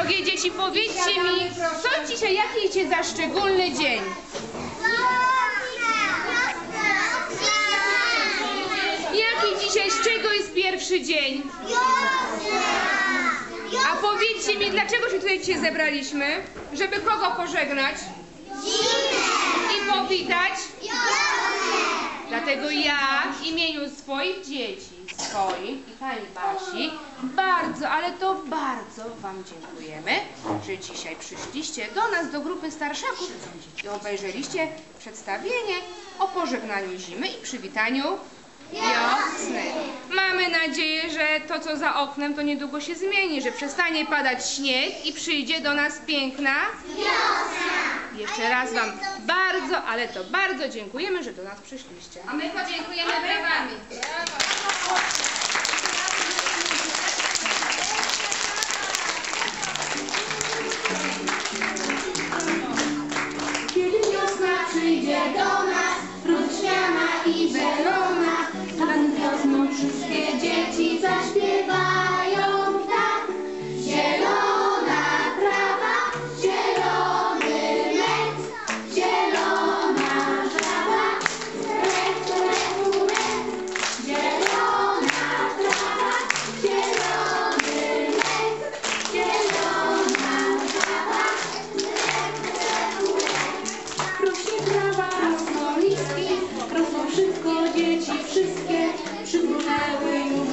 Drogie dzieci, powiedzcie mi, co dzisiaj, jaki dzisiaj za szczególny dzień? Jaki dzisiaj, z czego jest pierwszy dzień? A powiedzcie mi, dlaczego się tutaj dzisiaj zebraliśmy? Żeby kogo pożegnać i powitać? Dlatego ja w imieniu swoich dzieci, swoich i pani Basi, bardzo, ale to bardzo Wam dziękujemy, że dzisiaj przyszliście do nas, do grupy starszaków i obejrzeliście przedstawienie o pożegnaniu zimy i przywitaniu wiosny. Mamy nadzieję, że to, co za oknem, to niedługo się zmieni, że przestanie padać śnieg i przyjdzie do nas piękna jeszcze raz Wam bardzo, ale to bardzo dziękujemy, że do nas przyszliście. A my podziękujemy brawami.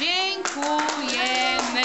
dziękujemy.